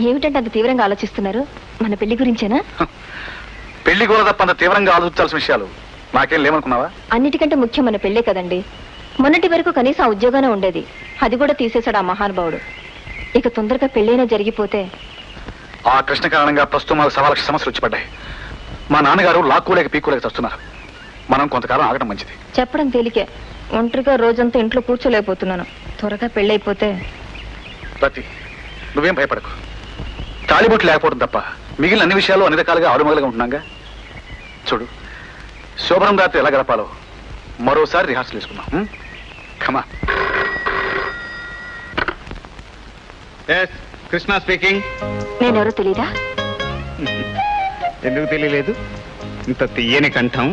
ఏమిటంటే అంత తీవ్రంగా ఆలోచిస్తున్నారు? మన పెళ్ళి గురించేనా? పెళ్ళి కూడా తప్ప అంత తీవ్రంగా ఆలోచించాల్సిన విషయాలు నాకేం లేవనుకున్నావా? అన్నిటికంటే ముఖ్యం మన పెళ్ళే కదండి. మొన్నటి వరకు కనీసం ఆ ఉద్యోగానే ఉండేది. అది కూడా తీసేశాడు ఆ మహానుభావుడు. ఇక తొందరగా పెళ్ళైనా జరిగిపోతే? ఆ కృష్ణ కారణంగా ప్రస్తుతం మాకు సవా లక్ష సమస్యలు వచ్చి పడ్డాయి మా నాన్నగారు లాక్కోలేక పీక్కోలేక చస్తున్నారు. మనం కొంతకాలం ఆగడం మంచిది. చెప్పడం తేలికే. ఒంటరిగా రోజంతా ఇంట్లో కూర్చోలేకపోతున్నాను. త్వరగా పెళ్ళైపోతే? ప్రతి నువ్వేం భయపడకు. తాళిబొట్టు లేకపోవడం తప్ప మిగిలిన అన్ని విషయాలు అన్ని రకాలుగా ఆరుమగలుగా ఉంటున్నాగా? చూడు శోభనం రాత్రి ఎలా గడపాలో మరోసారి రిహార్సల్ వేసుకుందాం ఉం? కమా కృష్ణ స్పీకింగ్ నేనెవరో తెలీదా? ఎందుకు తెలియలేదు? ఇంత తీయని కంఠం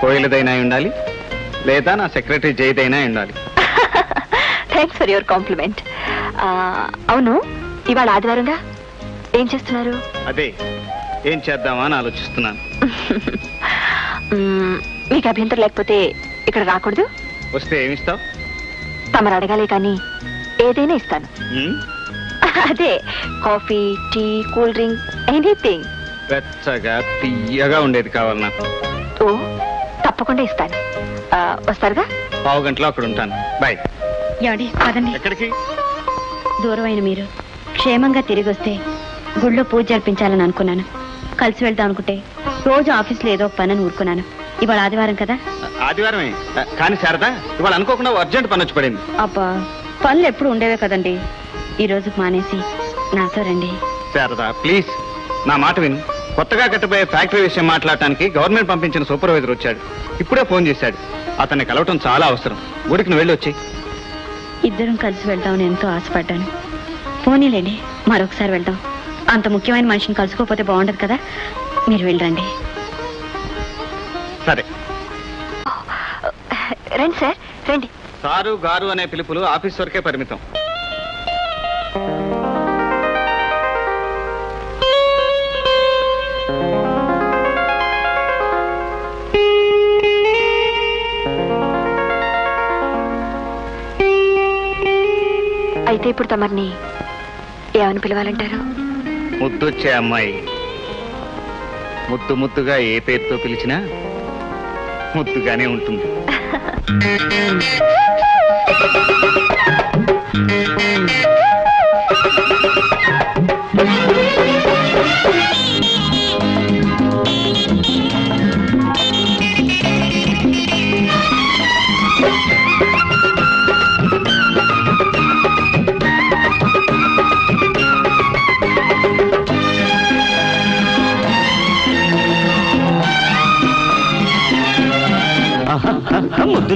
కోయిలదైనా ఉండాలి లేదా నా సెక్రటరీ జైదైనా ఉండాలి. థ్యాంక్స్ ఫర్ యువర్ కాంప్లిమెంట్ అవును ఇవాళ ఆదివారంగా ఏం చేస్తున్నారు? అదే ఏం చేద్దామా అని ఆలోచిస్తున్నాను. మ్మ్, మీకు అభ్యంతరం లేకపోతే ఇక్కడ రాకూడదు? వస్తే ఏమిస్తావు తమరు అడగాలే కానీ ఏదైనా ఇస్తాను. అదే coffee tea cool drink anything. వెచ్చగా తీయగా ఉండేది కావాలి నాకు. ఓ తప్పకుండా ఇస్తాను. ఆ, వస్తారుగా? పావు గంటలో అక్కడ ఉంటాను. బాయ్. ఏమండి పదండి. ఎక్కడికి? దూరం అయిన మీరు. క్షేమంగా తిరిగి వస్తే గుళ్ళో పూజ జరిపించాలని అనుకున్నాను. కలిసి వెళ్దాం అనుకుంటే రోజు ఆఫీస్లో ఏదో ఒక పని అని ఊరుకున్నాను. ఇవాళ ఆదివారం కదా? ఆదివారమే. కానీ శారదా ఇవాళ అనుకోకుండా అర్జెంట్ పని వచ్చి పడింది. అబ్బా పనులు ఎప్పుడు ఉండేవే కదండి. ఈ రోజు మానేసి నాతో రండి. శారదా ప్లీజ్ నా మాట విను. కొత్తగా కట్టబోయే ఫ్యాక్టరీ విషయం మాట్లాడటానికి గవర్నమెంట్ పంపించిన సూపర్వైజర్ వచ్చాడు. ఇప్పుడే ఫోన్ చేశాడు. అతన్ని కలవటం చాలా అవసరం. గుడికి నువ్వు వెళ్ళి వచ్చి ఇద్దరం కలిసి వెళ్దామని ఎంతో ఆశపడ్డాను. పోనీలేండి మరొకసారి వెళ్దాం. అంత ముఖ్యమైన మనిషిని కలుసుకోకపోతే బాగుండదు కదా? మీరు వెళ్ళండి. సరే. రండి సార్ రండి. సారు గారు అనే పిలుపులు ఆఫీస్ వరకే పరిమితం. అయితే ఇప్పుడు తమరిని ఏమని పిలవాలంటారు? ముద్దొచ్చే అమ్మాయి. ముద్దు ముద్దుగా ఏ పేరుతో పిలిచినా ముద్దుగానే ఉంటుంది.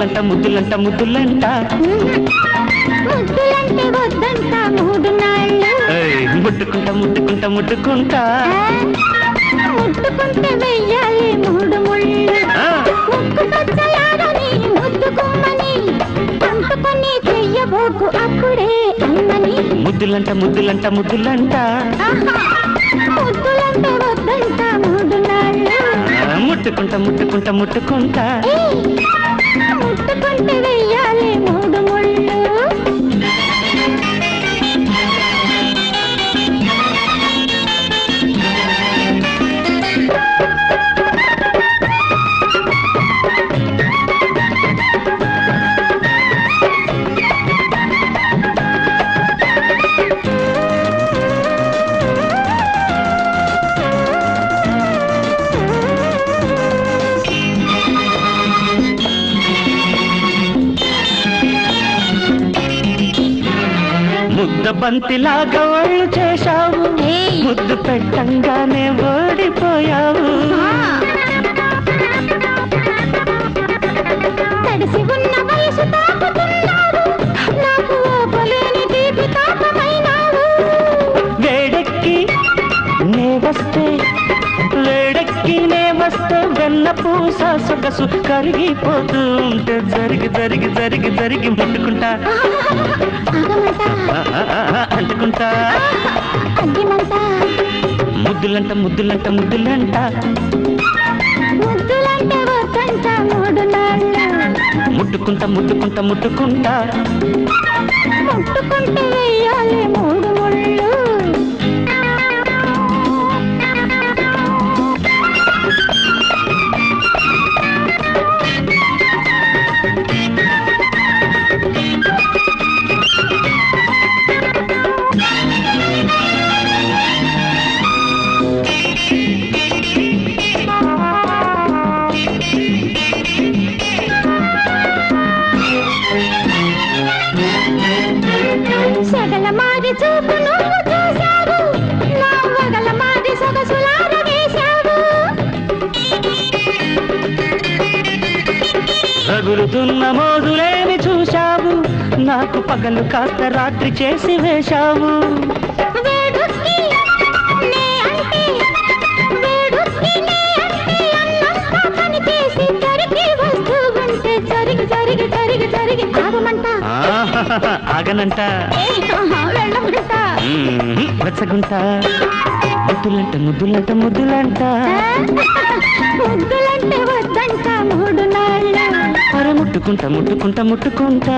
ముద్దులంట ముద్దులంట ముద్దులంట. ముద్దులంటే వద్దంట మూడు నాళ్ళు ముట్టుకుంటా ముట్టుకుంటా ముట్టుకుంటా. ముట్టుకుంటే వెయ్యాలి మూడు ముళ్ళు. ముద్దుకుమ్మని పంపుకొని చెయ్యబోకు అప్పుడే అమ్మని. ముద్దులంట ముద్దులంట ముద్దులంట! ముద్దులంటే వద్దంట మూడు నాళ్ళు ముట్టుకుంటా ముట్టుకుంటా ముట్టుకుంటా. கண்டவர் బంతిలాగా ఒళ్ళు చేశావు. ముద్దు పెట్టంగానే ఓడిపోయావు. తడిసి ఉన్న వయసు తాకుతున్నావు నాకు ఓపలేని తీపి తాపమైనావు. వేడెక్కి నే వస్తే వేడెక్కి నే వస్తే వెన్న పూస సొగసు కరిగిపోతూ ఉంటే జరిగి జరిగి జరిగి జరిగి ముట్టుకుంటా. ఆగమంట ఆ, ఆ, ముద్దులంట ముద్దులంట ముద్దులంట. వద్దంట ముట్టుకుంటా ముట్టుకుంటా ముట్టుకుంటా. ముట్టుకుంటే వెయ్యాలి మూడు రగులుతున్న మోదులేమి చూశావు. నాకు పగలు కాస్త రాత్రి చేసి వేశావు. ఆగనంట. వెచ్చగుంట. ముద్దులంట ముద్దులంట ముద్దులంట. ముద్దులంటే వద్దంట మూడు నాళ్ళు అరే ముట్టుకుంటా ముట్టుకుంటా ముట్టుకుంటా.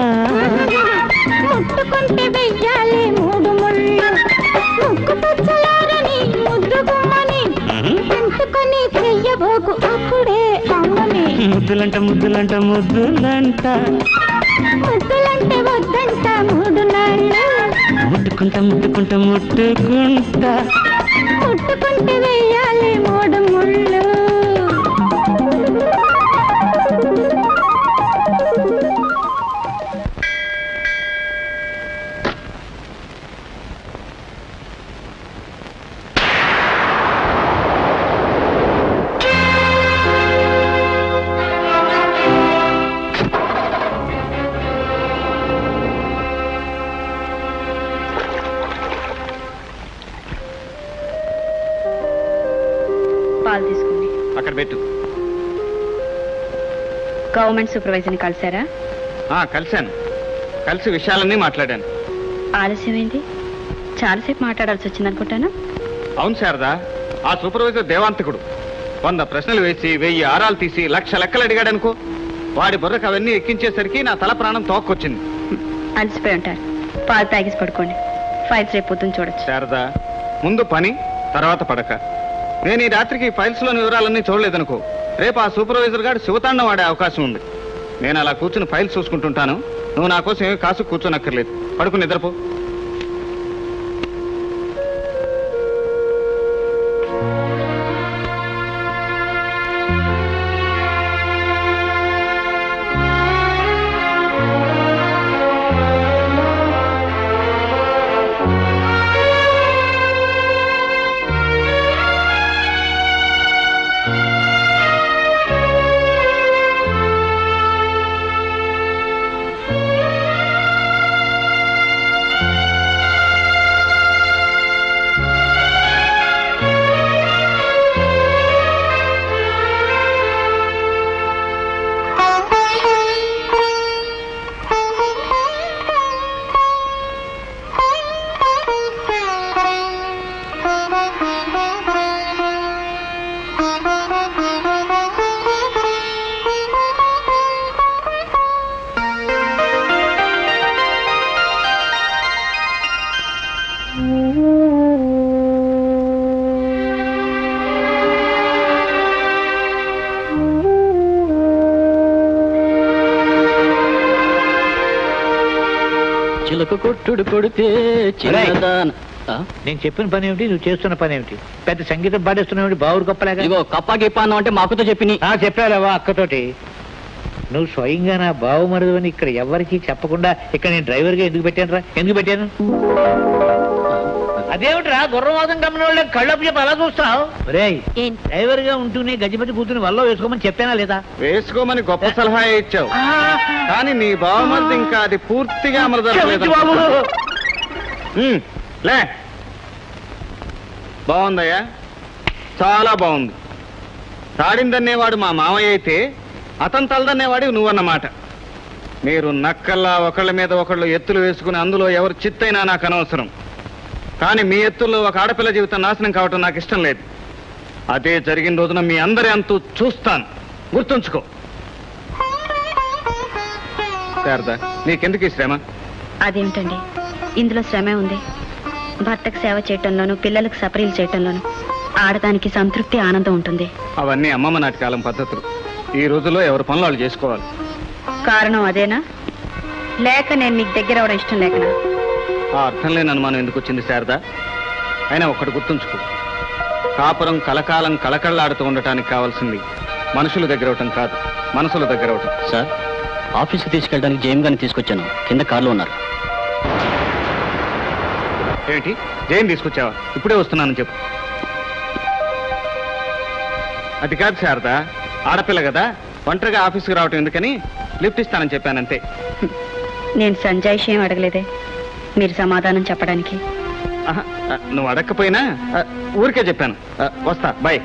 ముట్టుకుంటే వెయ్యాలి మూడు ముళ్ళు చెయ్యబోకు అప్పుడే అమ్మని ముద్దులంట ముద్దులంట ముద్దులంట. నాళ్ళు ముట్టుకుంటా ముట్టుకుంటా ముట్టుకుంటా ముట్టుకుంటా అక్కడ పెట్టు. గవర్నమెంట్ సూపర్వైజర్ని కలిసారా ఆ, కలిశాను. కలిసి విషయాలన్నీ మాట్లాడాను. ఆలస్యమైంది చాలాసేపు మాట్లాడాల్సి వచ్చింది అనుకుంటాను? అవును శారదా. ఆ సూపర్వైజర్ దేవాంతకుడు. వంద ప్రశ్నలు వేసి వెయ్యి ఆరాలు తీసి లక్ష లెక్కలు అడిగాడు అనుకో. వాడి బుర్రకు అవన్నీ ఎక్కించేసరికి నా తల ప్రాణం తోక్కొచ్చింది. అలసిపోయి ఉంటారు. పాలు తాగేసి పడుకోండి. ఫైల్స్ రేపు పొద్దున్న చూడొచ్చు. శారదా ముందు పని తర్వాత పడక. నేను ఈ రాత్రికి ఫైల్స్లోని వివరాలన్నీ చూడలేదనుకో. రేపు ఆ సూపర్వైజర్ గారు శివతాండం వాడే అవకాశం ఉంది. నేను అలా కూర్చుని ఫైల్స్ చూసుకుంటుంటాను. నువ్వు నా కోసం ఏమి కాసు కూర్చోనక్కర్లేదు. పడుకుని నిద్రపో. చిలక కొట్టుడు కొడితే చిన్నదాన? నేను చెప్పిన పని ఏమిటి? నువ్వు చేస్తున్న పని ఏమిటి? పెద్ద సంగీతం పాడేస్తున్నావు బావుడు గొప్పలేగా? ఇదిగో కప్పా గిప్పా అన్నావు అంటే మాకుతో చెప్పిని. ఆ చెప్పాలేవా అక్కతోటి? నువ్వు స్వయంగా నా బావమరుదు అని ఇక్కడ ఎవరికి చెప్పకుండా ఇక్కడ నేను డ్రైవర్గా ఎందుకు పెట్టాను రా ఎందుకు పెట్టాను? అదేమిట్రా? గుర్రవాదం కమ్మిన వాళ్ళ కళ్ళపు చెప్పి అలా చూస్తావు రేయ్ ఏంటి? డ్రైవర్గా ఉంటూనే గజిపతి కూతుని వల్ల వేసుకోమని చెప్పానా లేదా? వేసుకోమని గొప్ప సలహా ఇచ్చావు. కానీ నీ బావమరిది ఇంకా అది పూర్తిగా అమలు క్షమించు బాబు. ఉమ్, లే. బాగుందయ్యా చాలా బాగుంది తాడిందన్నేవాడు మా మామయ్య అయితే అతను తలదన్నేవాడు నువ్వన్నమాట. మీరు నక్కల్లా ఒకళ్ళ మీద ఒకళ్ళు ఎత్తులు వేసుకుని అందులో ఎవరు చిత్తైనా నాకు అనవసరం. కానీ మీ ఎత్తుల్లో ఒక ఆడపిల్ల జీవితం నాశనం కావటం నాకు ఇష్టం లేదు. అదే జరిగిన రోజున మీ అందరి అంతు చూస్తాను. గుర్తుంచుకో. శారదా నీకెందుకు ఈ శ్రమ? అదేమిటండి? ఇందులో శ్రమే ఉంది. భర్తకు సేవ చేయటంలోనూ పిల్లలకు సపరీలు చేయటంలోనూ ఆడదానికి సంతృప్తి ఆనందం ఉంటుంది. అవన్నీ అమ్మమ్మ నాటి కాలం పద్ధతులు. ఈ రోజుల్లో ఎవరి పనులు వాళ్ళు చేసుకోవాలి. కారణం అదేనా? లేక నేను మీకు దగ్గర అవడం ఇష్టం లేకనా? ఆ అర్థం లేని అనుమానం ఎందుకు వచ్చింది శారదా? అయినా ఒకటి గుర్తుంచుకో. కాపురం కలకాలం కళకళలాడుతూ ఉండటానికి కావాల్సింది మనుషుల దగ్గర అవటం కాదు మనసుల దగ్గర అవటం. సార్ ఆఫీస్కి తీసుకెళ్ళడానికి జేమ్ గారిని తీసుకొచ్చాను. కింద కార్లో ఉన్నారు. ఏమిటి? జైన్ తీసుకొచ్చావా? ఇప్పుడే వస్తున్నానని చెప్పు. అది కాదు శారద. ఆడపిల్ల కదా. ఒంటరిగా ఆఫీస్కి రావటం ఎందుకని లిఫ్ట్ ఇస్తానని చెప్పానంతే. నేను సంజాయిషి ఏం అడగలేదే? మీరు సమాధానం చెప్పడానికి. నువ్వు అడగకపోయినా ఊరికే చెప్పాను. వస్తా బాయ్.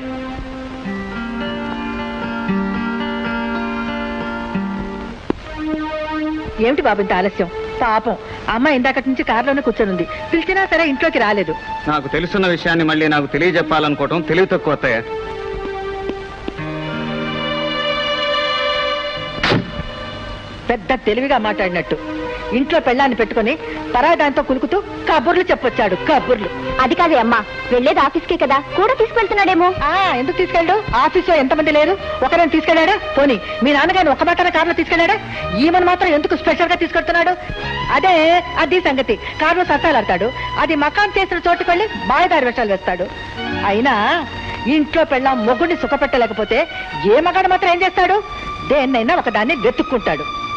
ఏమిటి బాబు ఇంత ఆలస్యం? పాపం. అమ్మ ఇందాకటి నుంచి కారులోనే కూర్చొని ఉంది పిలిచినా సరే ఇంట్లోకి రాలేదు. నాకు తెలుసున్న విషయాన్ని మళ్ళీ నాకు తెలియజెప్పాలనుకోవటం తెలివి తక్కువ పెద్ద తెలివిగా మాట్లాడినట్టు. ఇంట్లో పెళ్ళాన్ని పెట్టుకొని పరాదాంతో కులుకుతూ కబుర్లు చెప్పొచ్చాడు కబుర్లు. అది కాదే అమ్మా వెళ్ళేది ఆఫీస్కే కదా కూడా తీసుకెళ్తున్నాడేమో. ఆ ఎందుకు తీసుకెళ్ళడు ఆఫీస్లో ఎంతమంది లేరు? ఒకరిని తీసుకెళ్ళాడా? పోనీ మీ నాన్నగారిని ఒక మాటన కారులో తీసుకెళ్ళాడా? ఈమెను మాత్రం ఎందుకు స్పెషల్గా తీసుకెళ్తున్నాడు అదే అది సంగతి. కారులో సత్తాలాడతాడు అది మకాన్ చేసిన చోటుకు వెళ్ళి బాయదారి వేషాలు వేస్తాడు. అయినా ఇంట్లో పెళ్ళాం మొగుడిని సుఖపెట్టలేకపోతే ఏ మగాడు మాత్రం ఏం చేస్తాడు? దేన్నైనా ఒకదాన్ని వెతుక్కుంటాడు.